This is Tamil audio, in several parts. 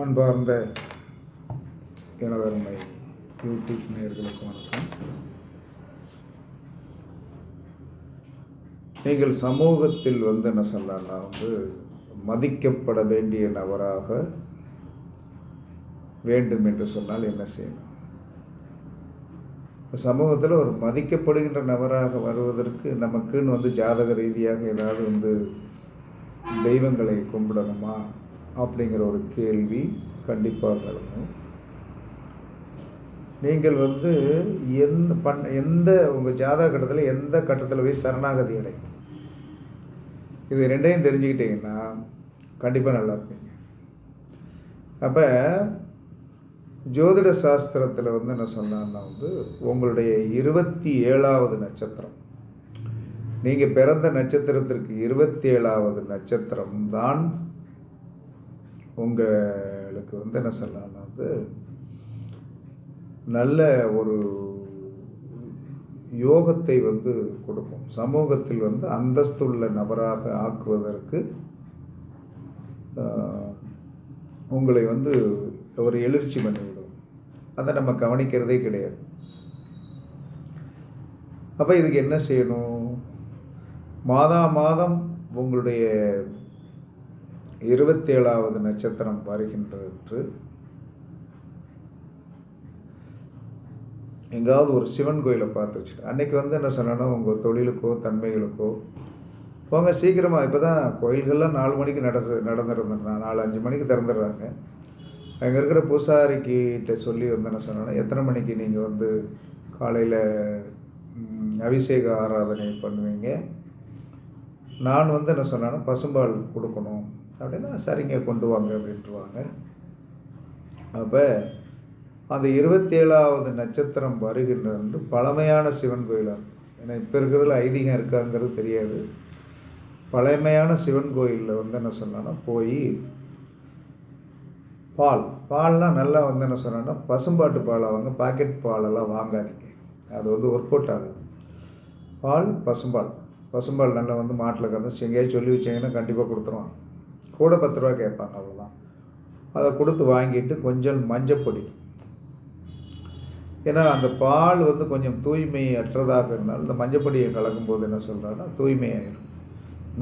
அன்பார்ந்த எனதருமை யூடியூப் நேர்களுக்கு வணக்கம். நீங்கள் சமூகத்தில் வந்து என்ன சொல்லலாம்னா வந்து மதிக்கப்பட வேண்டிய நபராக வேண்டும் என்று சொன்னால் என்ன செய்யணும்? சமூகத்தில் ஒரு மதிக்கப்படுகின்ற நபராக வருவதற்கு நமக்குன்னு வந்து ஜாதக ரீதியாக ஏதாவது வந்து தெய்வங்களை கும்பிடணுமா? அப்படிங்கிற ஒரு கேள்வி கண்டிப்பாக நடக்கும் நீங்கள் வந்து எந்த பண் எந்த உங்கள் ஜாதக கட்டத்தில் எந்த கட்டத்தில் போய் சரணாகதி அடை இது ரெண்டையும் தெரிஞ்சுக்கிட்டீங்கன்னா கண்டிப்பாக நல்லா இருப்பீங்க. அப்போ ஜோதிட சாஸ்திரத்தில் வந்து என்ன சொன்னான்னா வந்து உங்களுடைய இருபத்தி ஏழாவது நட்சத்திரம். நீங்கள் பிறந்த நட்சத்திரத்திற்கு இருபத்தி ஏழாவது நட்சத்திரம் தான் உங்களுக்கு வந்து என்ன சொல்லலாம்னா வந்து நல்ல ஒரு யோகத்தை வந்து கொடுக்கும். சமூகத்தில் வந்து அந்தஸ்துள்ள நபராக ஆக்குவதற்கு உங்களை வந்து ஒரு எழுச்சி பண்ணிவிடும். அதை நம்ம கவனிக்கிறதே கிடையாது. அப்போ இதுக்கு என்ன செய்யணும்? மாதா மாதம் உங்களுடைய இருபத்தேழாவது நட்சத்திரம் வருகின்றது. எங்காவது ஒரு சிவன் கோயிலை பார்த்து வச்சுட்டு அன்றைக்கி வந்து என்ன சொன்னேன்னா உங்கள் தொழிலுக்கோ தன்மைகளுக்கோ போங்க சீக்கிரமாக இப்போ தான் கோயில்கள்லாம் நாலு மணிக்கு நட நடந்துருந்துடுறா நாலு அஞ்சு மணிக்கு திறந்துடுறாங்க. அங்கே இருக்கிற பூசாரிக்கிட்ட சொல்லி வந்து என்ன சொன்னேன்னா எத்தனை மணிக்கு நீங்கள் வந்து காலையில் அபிஷேக ஆராதனை பண்ணுவீங்க? நான் வந்து என்ன சொன்னேன்னா பசும்பால் கொடுக்கணும். அப்படின்னா சரிங்க கொண்டு வாங்க அப்படின்ட்டுருவாங்க அப்போ அந்த இருபத்தேழாவது நட்சத்திரம் வருகின்ற பழமையான சிவன் கோயிலாக ஏன்னா இப்போ இருக்கிறதுல ஐதீகம் இருக்காங்கிறது தெரியாது. பழமையான சிவன் கோயிலில் வந்து என்ன சொன்னேன்னா போய் பால். பால்லாம் நல்லா வந்து என்ன சொன்னேன்னா பசும்பாட்டு பாலை வாங்க பாக்கெட் பாலெல்லாம் வாங்காதீங்க. அது வந்து ஒர்க் அவுட் ஆகுது. பால் பசும்பால். பசும்பால் நல்லா வந்து மாட்டில் கறந்து எங்கேயாவது சொல்லி வச்சிங்கன்னா கண்டிப்பாக கொடுத்துருவாங்க. கூட பத்து ரூபா கேட்பாங்க அவ்வளோதான் அதை கொடுத்து வாங்கிட்டு கொஞ்சம் மஞ்சப்பொடி. ஏன்னா அந்த பால் வந்து கொஞ்சம் தூய்மை அற்றதாக இருந்தாலும் இந்த மஞ்சப்பொடியை கலக்கும்போது என்ன சொல்கிறாங்கன்னா தூய்மையாயிடும்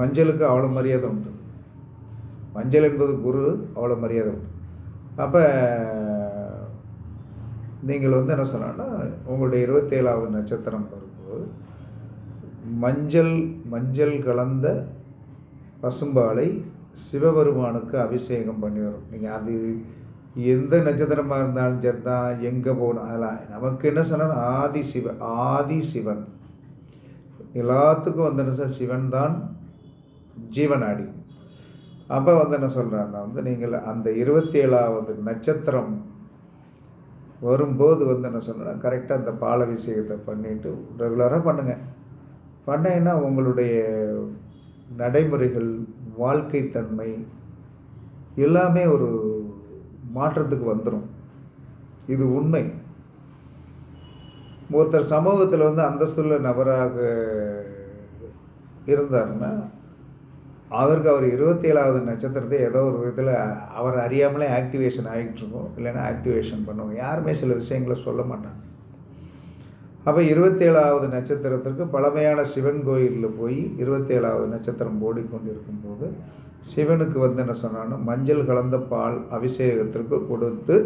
மஞ்சளுக்கு அவ்வளோ மரியாதை உண்டு. மஞ்சள் என்பது குரு அவ்வளோ மரியாதை உண்டு. அப்போ நீங்கள் வந்து என்ன சொன்னா உங்களுடைய இருபத்தேழாவது நட்சத்திரம் வரும்போது மஞ்சள் மஞ்சள் கலந்த பசும்பாலை சிவபெருமானுக்கு அபிஷேகம் பண்ணி வரும். நீங்கள் அது எந்த நட்சத்திரமாக இருந்தாலும் சரி தான் எங்கே போகணும் அதெல்லாம். நமக்கு என்ன சொன்னால் ஆதி சிவ ஆதி சிவன். எல்லாத்துக்கும் வந்து என்ன சார் சிவன் தான் ஜீவனாடி. அப்போ வந்து என்ன சொல்கிறான்னா வந்து நீங்கள் அந்த இருபத்தி ஏழாவது நட்சத்திரம் வரும்போது வந்து என்ன சொன்னா கரெக்டாக அந்த பால் அபிஷேகத்தை பண்ணிவிட்டு ரெகுலராக பண்ணுங்கள் பண்ணீங்கன்னா உங்களுடைய நடைமுறைகள் வாழ்க்கை தன்மை எல்லாமே ஒரு மாற்றத்துக்கு வந்துடும் இது உண்மை. ஒருத்தர் சமூகத்தில் வந்து அந்தஸ்துள்ள நபராக இருந்தாருன்னா அவருக்கு அவர் இருபத்தி ஏழாவது நட்சத்திரத்தை ஏதோ ஒரு விதத்தில் அவர் அறியாமலே ஆக்டிவேஷன் ஆகிட்டுருக்கோம் இல்லைன்னா ஆக்டிவேஷன் பண்ணுவோம் யாருமே சில விஷயங்களை சொல்ல மாட்டாங்க. அப்போ இருபத்தேழாவது நட்சத்திரத்திற்கு பழமையான சிவன் கோயிலில் போய் இருபத்தேழாவது நட்சத்திரம் ஓடிக்கொண்டிருக்கும் போது சிவனுக்கு வந்து என்ன சொன்னாலும் மஞ்சள் கலந்த பால் அபிஷேகத்திற்கு கொடுத்து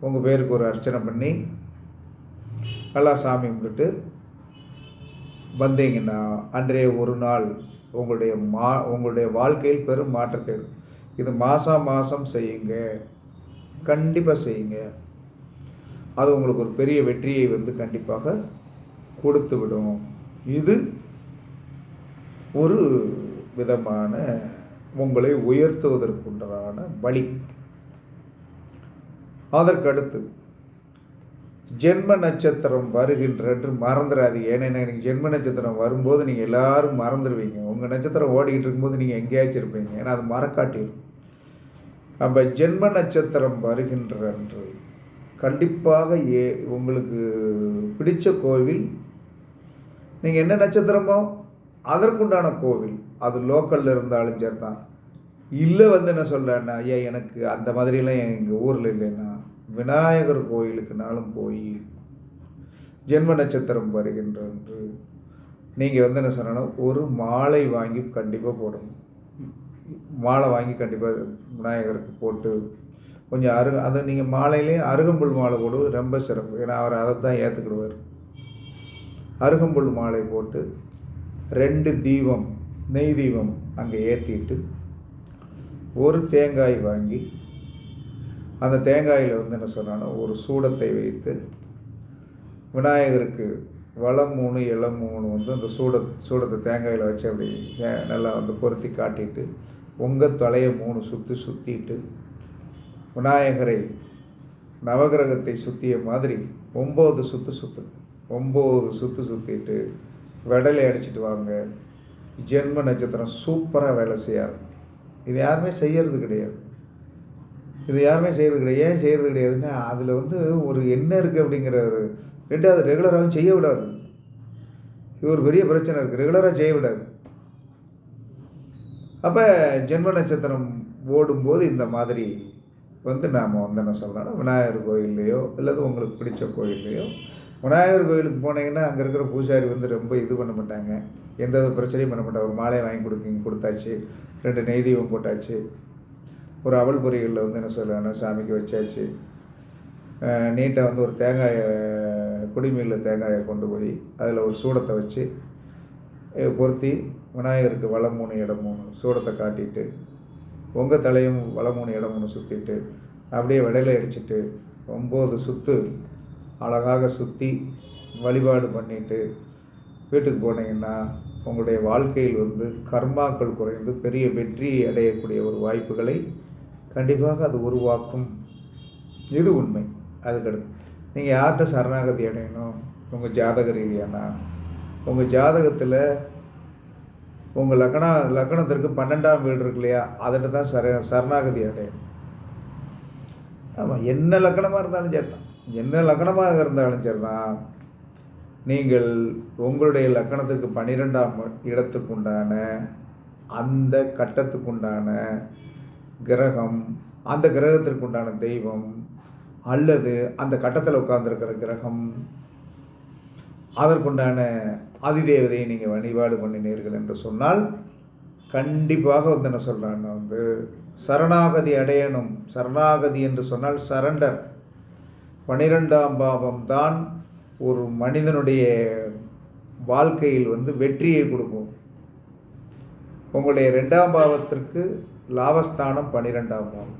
உங்கள் பேருக்கு ஒரு அர்ச்சனை பண்ணி நல்லா சாமி கும்பிட்டு வந்தீங்கன்னா அன்றைய ஒரு நாள் உங்களுடைய மா உங்களுடைய வாழ்க்கையில் பெரும் மாற்றத்தை இது மாதம் மாதம் செய்யுங்க. கண்டிப்பாக செய்யுங்க. அது உங்களுக்கு ஒரு பெரிய வெற்றியை வந்து கண்டிப்பாக கொடுத்து விடும் இது ஒரு விதமான உங்களை உயர்த்துவதற்குண்டான வழி. அதற்கடுத்து ஜென்ம நட்சத்திரம் வருகின்ற மறந்துடாதீங்க ஏன்னா எனக்கு ஜென்ம நட்சத்திரம் வரும்போது நீங்கள் எல்லாரும் மறந்துடுவீங்க உங்கள் நட்சத்திரம் ஓடிக்கிட்டு இருக்கும்போது நீங்கள் எங்கேயாச்சும் இருப்பீங்க. ஏன்னா அது மறக்காட்டிடும் அப்போ ஜென்ம நட்சத்திரம் வருகின்ற அன்று கண்டிப்பாக ஏ உங்களுக்கு பிடித்த கோவில் நீங்கள் என்ன நட்சத்திரமோ அதற்குண்டான கோவில் அது லோக்கலில் இருந்தாலும் சரி தான் இல்லை வந்து என்ன சொல்கிறேன்னா ஐயா எனக்கு அந்த மாதிரிலாம் எங்கள் ஊரில் இல்லைன்னா விநாயகர் கோயிலுக்குனாலும் போய் ஜென்ம நட்சத்திரம் வருகின்ற நீங்கள் வந்து என்ன சொன்னாலும் ஒரு மாலை வாங்கி கண்டிப்பாக போடணும். மாலை வாங்கி கண்டிப்பாக விநாயகருக்கு போட்டு கொஞ்சம் அரு அதை நீங்கள் மாலையிலேயே அருகம்புல் மாலை போடுவது ரொம்ப சிறப்பு. ஏன்னா அவர் அதை தான் ஏற்றுக்கிடுவார் அருகம்புல் மாலை போட்டு ரெண்டு தீபம் நெய் தீபம் அங்கே ஏற்றிட்டு ஒரு தேங்காய் வாங்கி அந்த தேங்காயில் வந்து என்ன சொன்னாலும் ஒரு சூடத்தை வைத்து விநாயகருக்கு வளம் மூணு இளம் மூணு வந்து அந்த சூட சூடத்தை தேங்காயில் வச்சு அப்படி நல்லா வந்து பொருத்தி காட்டிட்டு உங்கள் தலையை மூணு சுற்றி சுற்றிட்டு விநாயகரை நவகிரகத்தை சுற்றிய மாதிரி ஒம்பது சுற்று சுற்று ஒம்பது சுற்று சுற்றிட்டு விடலை அடிச்சிட்டு வாங்க. ஜென்ம நட்சத்திரம் சூப்பராக வேலை செய்ய ஆரம்பிக்கும். இது யாருமே செய்யறது கிடையாது. இது யாருமே செய்கிறது கிடையாது. ஏன் செய்கிறது கிடையாதுன்னா அதில் வந்து ஒரு என்ன இருக்குது அப்படிங்கிற ஒரு ரெண்டாவது ரெகுலராகவும் செய்ய விடாது. இது ஒரு பெரிய பிரச்சனை இருக்குது ரெகுலராக செய்ய விடாது. அப்போ ஜென்ம நட்சத்திரம் ஓடும்போது இந்த மாதிரி வந்து நாம் வந்து என்ன சொல்லலாம் விநாயகர் கோயில்லையோ அல்லது உங்களுக்கு பிடிச்ச கோயில்லையோ விநாயகர் கோயிலுக்கு போனீங்கன்னா அங்கே இருக்கிற பூஜாரி வந்து ரொம்ப இது பண்ண மாட்டாங்க. எந்த பிரச்சனையும் பண்ண மாட்டாங்க. ஒரு மாலையை வாங்கி கொடுக்கிங்க கொடுத்தாச்சு. ரெண்டு நெய் தீபம் போட்டாச்சு. ஒரு அவல் பொரியலில் வந்து என்ன சொல்லணும் சாமிக்கு வச்சாச்சு. நீட்டாக வந்து ஒரு தேங்காயை குடிமீனில் தேங்காயை கொண்டு போய் அதில் ஒரு சூடத்தை வச்சு பொருத்தி விநாயகருக்கு வலம் மூணு இடம் மூணு சூடத்தை காட்டிட்டு உங்கள் தலையும் வலம் மூணு இடம் சுற்றிட்டு அப்படியே விடையில அடிச்சுட்டு ஒம்பது சுற்று அழகாக சுற்றி வழிபாடு பண்ணிட்டு வீட்டுக்கு போனீங்கன்னா உங்களுடைய வாழ்க்கையில் வந்து கர்மாக்கள் குறைந்து பெரிய வெற்றி அடையக்கூடிய ஒரு வாய்ப்புகளை கண்டிப்பாக அது உருவாக்கும். இது உண்மை. அதுக்கடுத்து நீங்கள் யார்கிட்ட சரணாகதி அடையணும்? உங்கள் ஜாதக ரீதியானா? உங்கள் ஜாதகத்தில் உங்கள் லக்கணம் லக்னத்திற்கு பன்னெண்டாம் வீடு இருக்கு இல்லையா? அதிட்ட தான் சர சரணாகதி அடையும் ஆமாம் என்ன லக்கணமாக இருந்தாலும் சரி தான் என்ன லக்கணமாக இருந்தாலும் சரி தான் நீங்கள் உங்களுடைய லக்கணத்திற்கு பன்னிரெண்டாம் இடத்துக்கு உண்டான அந்த கட்டத்துக்கு உண்டான கிரகம் அந்த கிரகத்திற்குண்டான தெய்வம் அல்லது அந்த கட்டத்தில் உட்கார்ந்துருக்கிற கிரகம் அதற்குண்டான ஆதிதேவதையை நீங்கள் வழிபாடு பண்ணினீர்கள் என்று சொன்னால் கண்டிப்பாக வந்து என்ன சொல்கிறான்னா வந்து சரணாகதி அடையணும். சரணாகதி என்று சொன்னால் சரண்டர். பனிரெண்டாம் பாவம் தான் ஒரு மனிதனுடைய வாழ்க்கையில் வந்து வெற்றியை கொடுக்கும். உங்களுடைய ரெண்டாம் பாவத்திற்கு லாபஸ்தானம் பனிரெண்டாம் பாவம்.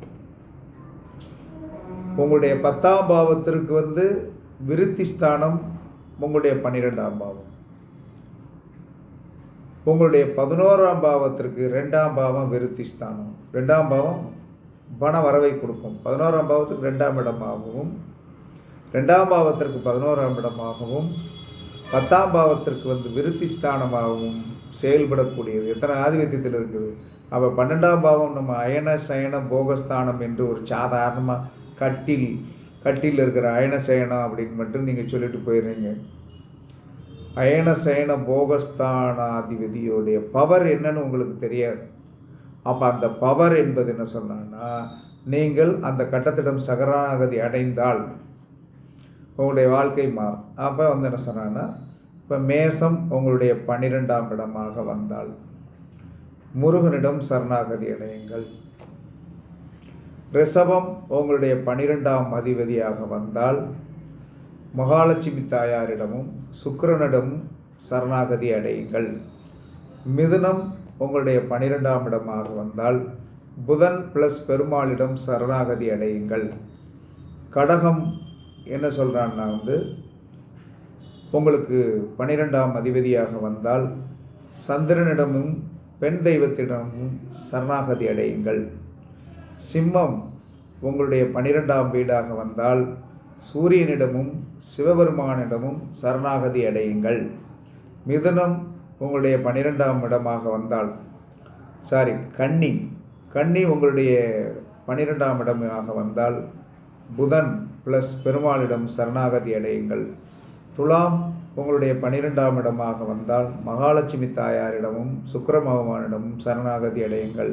உங்களுடைய பத்தாம் பாவத்திற்கு வந்து விருத்தி ஸ்தானம் உங்களுடைய பன்னிரெண்டாம் பாவம். உங்களுடைய பதினோராம் பாவத்திற்கு ரெண்டாம் பாவம் விருத்தி ஸ்தானம் ரெண்டாம் பாவம் பண வரவை கொடுக்கும். பதினோராம் பாவத்துக்கு ரெண்டாம் இடமாகவும் ரெண்டாம் பாவத்திற்கு பதினோராம் இடமாகவும் பத்தாம் பாவத்திற்கு வந்து விருத்தி ஸ்தானமாகவும் செயல்படக்கூடியது. எத்தனை ஆதிபத்தியத்தில் இருக்குது? அப்போ பன்னெண்டாம் பாவம் நம்ம அயன சயன போகஸ்தானம் என்று ஒரு சாதாரணமாக கட்டில் கட்டில் இருக்கிற அயன சயனம் அப்படின்னு மட்டும் நீங்கள் சொல்லிட்டு போயிடுறீங்க. அயன சயன போகஸ்தானாதிபதியோடைய பவர் என்னன்னு உங்களுக்கு தெரியாது. அப்போ அந்த பவர் என்பது என்ன சொன்னான்னா நீங்கள் அந்த கட்டத்திடம் சகராகதி அடைந்தால் உங்களுடைய வாழ்க்கை மாறும். அப்போ வந்து என்ன சொன்னான்னா இப்போ மேசம் உங்களுடைய பன்னிரெண்டாம் இடமாக வந்தால் முருகனிடம் சரணாகதி அடையுங்கள். ரிஷபம் உங்களுடைய பன்னிரெண்டாம் அதிபதியாக வந்தால் மகாலட்சுமி தாயாரிடமும் சுக்கரனிடமும் சரணாகதி அடையுங்கள். மிதுனம் உங்களுடைய பனிரெண்டாம் இடமாக வந்தால் புதன் ப்ளஸ் பெருமாளிடம் சரணாகதி அடையுங்கள். கடகம் என்ன சொல்கிறான்னா வந்து உங்களுக்கு பன்னிரெண்டாம் அதிபதியாக வந்தால் சந்திரனிடமும் பெண் தெய்வத்திடமும் சரணாகதி அடையுங்கள். சிம்மம் உங்களுடைய பன்னிரெண்டாம் வீடாக வந்தால் சூரியனிடமும் சிவபெருமானிடமும் சரணாகதி அடையுங்கள். மிதுனம் உங்களுடைய பன்னிரெண்டாம் இடமாக வந்தால் சாரி கன்னி கன்னி உங்களுடைய பன்னிரெண்டாம் இடமாக வந்தால் புதன் ப்ளஸ் பெருமாளிடம் சரணாகதி அடையுங்கள். துலாம் உங்களுடைய பன்னிரெண்டாம் இடமாக வந்தால் மகாலட்சுமி தாயாரிடமும் சுக்கர பகவானிடமும் சரணாகதி அடையுங்கள்.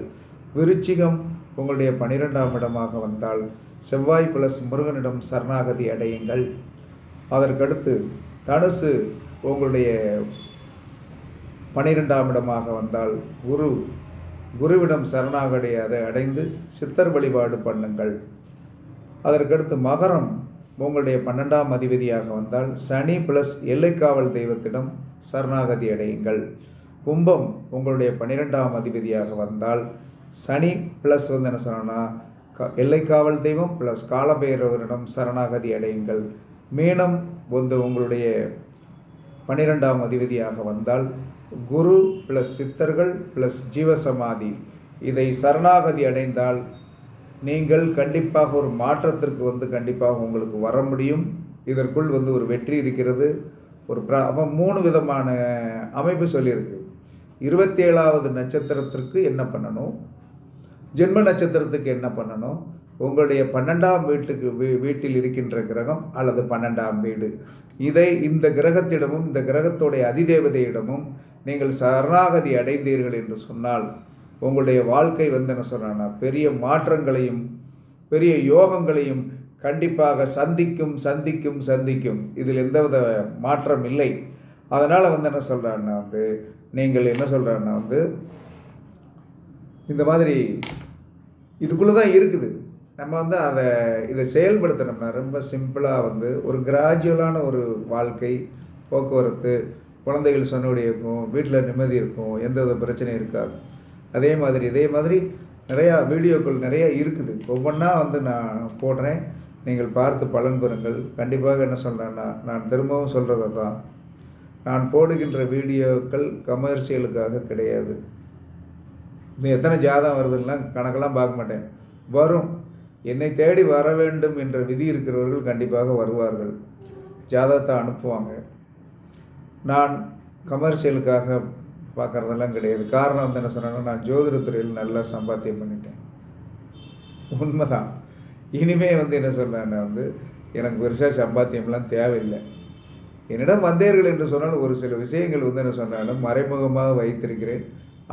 விருச்சிகம் உங்களுடைய பனிரெண்டாம் இடமாக வந்தால் செவ்வாய் பிளஸ் முருகனிடம் சரணாகதி அடையுங்கள். அதற்கடுத்து தனுசு உங்களுடைய பனிரெண்டாம் இடமாக வந்தால் குரு குருவிடம் சரணாகடி அதை அடைந்து சித்தர் வழிபாடு பண்ணுங்கள். அதற்கடுத்து மகரம் உங்களுடைய பன்னெண்டாம் அதிபதியாக வந்தால் சனி பிளஸ் எல்லைக்காவல் தெய்வத்திடம் சரணாகதி அடையுங்கள். கும்பம் உங்களுடைய பன்னிரெண்டாம் அதிபதியாக வந்தால் சனி ப்ளஸ் வந்து என்ன சொன்னோன்னா க எல்லைக்காவல் தெய்வம் ப்ளஸ் காலபைரவரிடம் சரணாகதி அடையுங்கள். மீனம் வந்து உங்களுடைய பன்னிரெண்டாம் அதிபதியாக வந்தால் குரு ப்ளஸ் சித்தர்கள் ப்ளஸ் ஜீவசமாதி இதை சரணாகதி அடைந்தால் நீங்கள் கண்டிப்பாக ஒரு மாற்றத்திற்கு வந்து கண்டிப்பாக உங்களுக்கு வர முடியும். இதற்குள் வந்து ஒரு வெற்றி இருக்கிறது. ஒரு ப்ரா மூணு விதமான அமைப்பு சொல்லியிருக்கு. இருபத்தேழாவது நட்சத்திரத்திற்கு என்ன பண்ணணும்? ஜென்ம நட்சத்திரத்துக்கு என்ன பண்ணணும்? உங்களுடைய பன்னெண்டாம் வீட்டுக்கு வீ வீட்டில் இருக்கின்ற கிரகம் அல்லது பன்னெண்டாம் வீடு. இதை இந்த கிரகத்திடமும் இந்த கிரகத்துடைய அதிதேவதையிடமும் நீங்கள் சரணாகதி அடைந்தீர்கள் என்று சொன்னால் உங்களுடைய வாழ்க்கை வந்து என்ன சொன்னா பெரிய மாற்றங்களையும் பெரிய யோகங்களையும் கண்டிப்பாக சந்திக்கும் சந்திக்கும் சந்திக்கும். இதில் எந்தவித மாற்றம் இல்லை. அதனால் வந்து என்ன சொல்கிறான்னா வந்து நீங்கள் என்ன சொல்கிறான்னா வந்து இந்த மாதிரி இதுக்குள்ளே தான் இருக்குது. நம்ம வந்து அதை இதை செயல்படுத்தினோம்னா ரொம்ப சிம்பிளாக வந்து ஒரு கிராஜுவலான ஒரு வாழ்க்கை போக்குவரத்து குழந்தைகள் சொன்னோடைய இருக்கும் வீட்டில் நிம்மதி இருக்கும் எந்த வித பிரச்சனையும் இருக்காது. அதே மாதிரி இதே மாதிரி நிறையா வீடியோக்கள் நிறையா இருக்குது. ஒவ்வொன்றா வந்து நான் போடுறேன். நீங்கள் பார்த்து பலன் பெறுங்கள். கண்டிப்பாக என்ன சொல்கிறேன்னா நான் திரும்பவும் சொல்கிறது தான் நான் போடுகின்ற வீடியோக்கள் கமர்ஷியலுக்காக கிடையாது. இது எத்தனை ஜாதகம் வருதுன்னா கணக்கெல்லாம் பார்க்க மாட்டேன். வரும். என்னை தேடி வர வேண்டும் என்ற விதி இருக்கிறவர்கள் கண்டிப்பாக வருவார்கள். ஜாதகத்தை அனுப்புவாங்க. நான் கமர்ஷியலுக்காக பார்க்குறதெல்லாம் கிடையாது. காரணம் வந்து என்ன சொன்னாங்கன்னா நான் ஜோதிடத்துறையில் நல்லா சம்பாத்தியம் பண்ணிட்டேன். உண்மைதான். இனிமே வந்து என்ன சொல்கிறேன்னா வந்து எனக்கு பெருசாக சம்பாத்தியம்லாம் தேவையில்லை. என்னிடம் வந்தீர்கள் என்று சொன்னால் ஒரு சில விஷயங்கள் வந்து என்ன சொன்னாலும் மறைமுகமாக வைத்திருக்கிறேன்.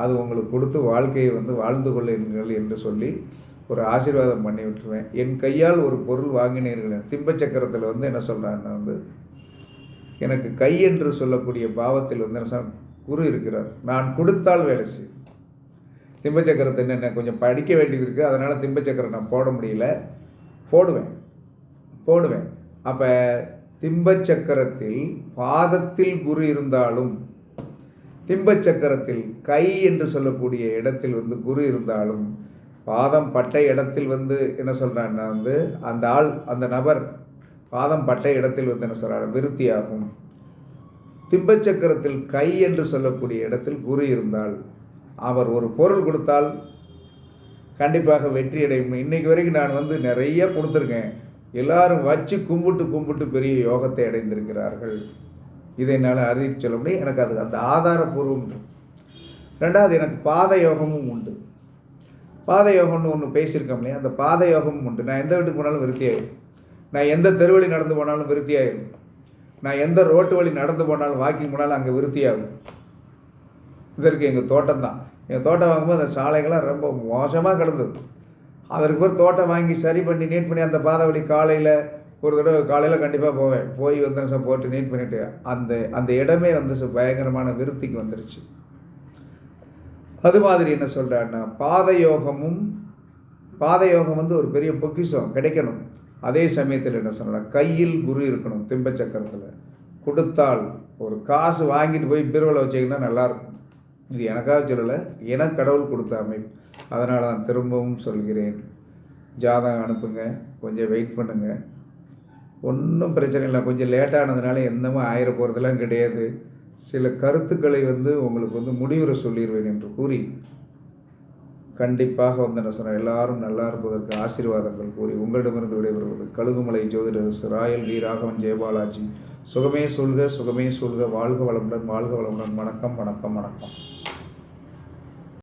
அது உங்களுக்கு கொடுத்து வாழ்க்கையை வந்து வாழ்ந்து கொள்ளுங்கள் என்று சொல்லி ஒரு ஆசீர்வாதம் பண்ணி விட்டுருவேன். என் கையால் ஒரு பொருள் வாங்கினீர்கள் திம்ப சக்கரத்தில் வந்து என்ன சொல்கிறாங்கன்னா வந்து எனக்கு கை என்று சொல்லக்கூடிய பாவத்தில் வந்து என்ன குரு இருக்கிறார். நான் கொடுத்தால் வேலை செய்யும். திம்பச்சக்கரத்தை என்ன கொஞ்சம் படிக்க வேண்டியது இருக்குது அதனால் திம்பச்சக்கரம் நான் போட முடியல. போடுவேன். போடுவேன். அப்போ திம்பச்சக்கரத்தில் பாதத்தில் குரு இருந்தாலும் திம்பச்சக்கரத்தில் கை என்று சொல்லக்கூடிய இடத்தில் வந்து குரு இருந்தாலும் பாதம் பட்டை இடத்தில் வந்து என்ன சொல்கிறான்னா வந்து அந்த ஆள் அந்த நபர் பாதம் பட்டை இடத்தில் வந்து என்ன சொல்கிறார் விருத்தியாகும். திப்பச்சக்கரத்தில் கை என்று சொல்லக்கூடிய இடத்தில் குரு இருந்தால் அவர் ஒரு பொருள் கொடுத்தால் கண்டிப்பாக வெற்றி அடையும். இன்றைக்கு வரைக்கும் நான் வந்து நிறைய கொடுத்துருக்கேன். எல்லாரும் வச்சு கும்பிட்டு கும்பிட்டு பெரிய யோகத்தை அடைந்திருக்கிறார்கள். இதை என்னால் அறிவித்து சொல்ல முடியும். எனக்கு அது அந்த ஆதாரபூர்வம். ரெண்டாவது எனக்கு பாத யோகமும் உண்டு. பாத யோகம்னு ஒன்று பேசியிருக்கோம் இல்லையா? அந்த பாத யோகமும் உண்டு. நான் எந்த வீட்டுக்கு போனாலும் விருத்தியாயிரும். நான் எந்த தெருவழி நடந்து போனாலும் விருத்தியாயிரும். நான் எந்த ரோட்டு வழி நடந்து போனாலும் வாக்கிங் போனாலும் அங்கே விருத்தியாகும். இதற்கு எங்கள் தோட்டம் தான். எங்கள் தோட்டம் வாங்கும்போது அந்த சாலைகள்லாம் ரொம்ப மோசமாக கிடந்தது. அதற்கு பிறகு தோட்டம் வாங்கி சரி பண்ணி நீட் பண்ணி அந்த பாதை வழி காலையில் ஒரு தடவை காலையில் கண்டிப்பாக போவேன். போய் வந்து போட்டு நீட் பண்ணிவிட்டு அந்த அந்த இடமே வந்து பயங்கரமான விருத்திக்கு வந்துருச்சு. அது மாதிரி என்ன சொல்கிறான்னா பாதயோகமும் பாதயோகம் வந்து ஒரு பெரிய பொக்கிஷம் கிடைக்கணும். அதே சமயத்தில் என்ன சொல்லலாம் கையில் குரு இருக்கணும் திம்பச்சக்கரத்தில் கொடுத்தால் ஒரு காசு வாங்கிட்டு போய் பீரோவில் வச்சிங்கன்னா நல்லாயிருக்கும். இது எனக்காக சொல்லலை என கடவுள் கொடுத்த அமைப்பு. அதனால் நான் திரும்பவும் சொல்கிறேன். ஜாதகம் அனுப்புங்க கொஞ்சம் வெயிட் பண்ணுங்கள் ஒன்றும் பிரச்சனை இல்லை கொஞ்சம் லேட்டானதுனால என்னமோ ஆயிர போகிறதுலாம் கிடையாது. சில கருத்துக்களை வந்து உங்களுக்கு வந்து முடிவுரை சொல்லிடுவேன் என்று கூறி கண்டிப்பாக வந்து என்ன சொன்னால் எல்லாரும் நல்லா இருப்பதற்கு ஆசீர்வாதங்கள் கூறி உங்களிடமிருந்து விடைபெறுவது கழுகுமலை ஜோதிடரசு ராயல் வி. ராகவன் ஜெயபாலாஜி. சுகமே சொல்க சுகமே சொல்க வாழ்க வளமுடன் வாழ்க வளமுடன். வணக்கம் வணக்கம் வணக்கம்.